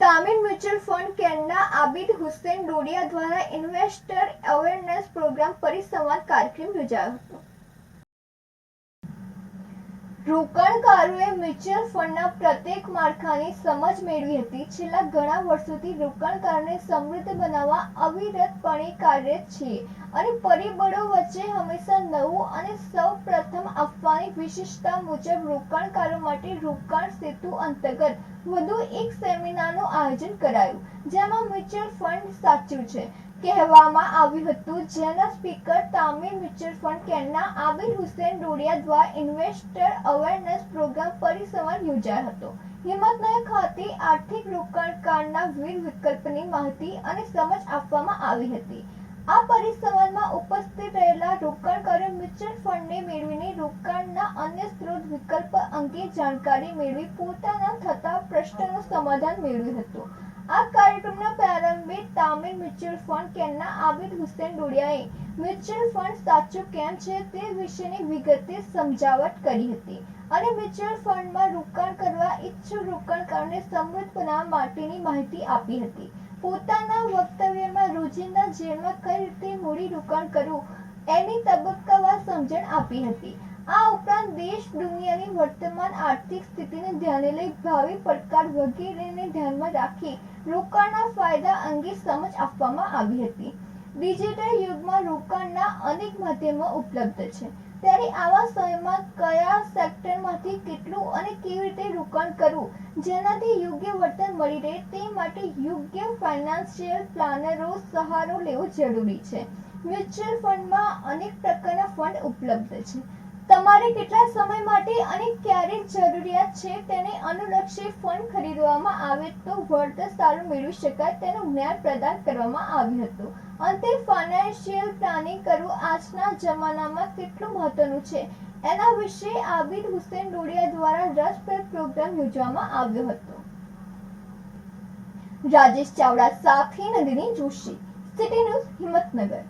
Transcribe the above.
Tamil mutual fund કેરના આબિદ હુસેન ડોડિયા દ્વારા investor awareness programme પરિસંવાદ કાર્યક્રમ યોજાયો હતો. રોકાણકારોએ મ્યુચ્યુઅલ ફંડના પ્રત્યેક માળખાની સમજ મેળવી હતી. છેલ્લા ઘણા વર્ષોથી રોકાણકારોને સમૃદ્ધ બનાવવા અવિરતપણે કાર્યરત છીએ અને પરિબળો વચ્ચે હંમેશા નવું અને સૌ પ્રથમ આપવાની વિશિષ્ટતા મુજબ રોકાણકારો માટે રોકાણ સેતુ અંતર્ગત વધુ એક સેમિનારનું આયોજન કરાયું, જેમાં મ્યુચ્યુઅલ ફંડ સાચું છે. કહેવામાં આવ્યું હતું. જેના સ્પીકર તામિલ મ્યુચ્યુઅલ ફંડ કેરના આબિલ હુસેન ડોડિયા દ્વારા ઇન્વેસ્ટર અવેરનેસ પ્રોગ્રામ પરિસંવાદ યોજાયો હતો. હિંમતનગર ખાતે આર્થિક રોકાણકારના વિવિધ વિકલ્પની માહિતી અને સમજ આપવામાં આવી હતી. આ પરિસંવાદમાં ઉપસ્થિત રહેલા રોકાણકારો મ્યુચ્યુઅલ ફંડને મેળવીને રોકાણના અન્ય સ્ત્રોત વિકલ્પ અંગે જાણકારી મેળવી પોતાના થતા પ્રશ્નનું સમાધાન મેળવ્યું હતું. આ કાર્યક્રમના પ્રારંભે તામિલ મ્યુચ્યુઅલ ફંડ કેરના આબિદ હુસેન ડોડિયાએ મ્યુચ્યુઅલ ફંડ સાચું કેમ છે તે વિશેની વિગતે સમજાવટ કરી હતી અને મ્યુચ્યુઅલ ફંડમાં રોકાણ કરવા ઈચ્છુક રોકાણકારોને સમૃદ્ધ બનાવવા માટેની માહિતી આપી હતી. પોતાના વક્તવ્યમાં રોજિંદા જીવનમાં કઈ રીતે મૂડી રોકાણ કરવું એની તબક્કાવાર સમજણ આપી હતી. આ ઉપરાંત દેશ દુનિયાની વર્તમાન આર્થિક સ્થિતિને ધ્યાને લઈ ભાવિ પડકાર વગેરેને ધ્યાનમાં રાખી રોકાણના ફાયદા અંગે સમજ આપવામાં આવી હતી. ડિજિટલ યુગમાં રોકાણના અનેક માધ્યમો ઉપલબ્ધ છે. ત્યારે આવા સમયમાં કયા સેક્ટરમાંથી કેટલું અને કેવી રીતે રોકાણ કરવું, જેનાથી યોગ્ય વર્તન મળી રહે તે માટે યોગ્ય ફાઇનાન્શિયલ પ્લાનરો સહારો લેવો જરૂરી છે. મ્યુચ્યુઅલ ફંડમાં અનેક પ્રકારના ફંડ ઉપલબ્ધ છે. તમારે કેટલા સમય માટે અને ક્યારે જરૂરિયાત છે તેને અનુલક્ષી ફંડ ખરીદવામાં આવે તો વળતર સારું મેળવી શકાય તેનું જ્ઞાન પ્રદાન કરવામાં આવ્યું હતું. અંતે ફાઇનાન્શિયલ પ્લાનિંગ કરવું આજના જમાનામાં કેટલું મહત્વનું છે? એના વિશે આબિદ હુસેન ડોડિયા દ્વારા રસપ્રદ પ્રોગ્રામ યોજવામાં આવ્યો હતો. રાજેશ ચાવડા સાથે નંદિની જોશી સિટી ન્યૂઝ હિંમતનગર.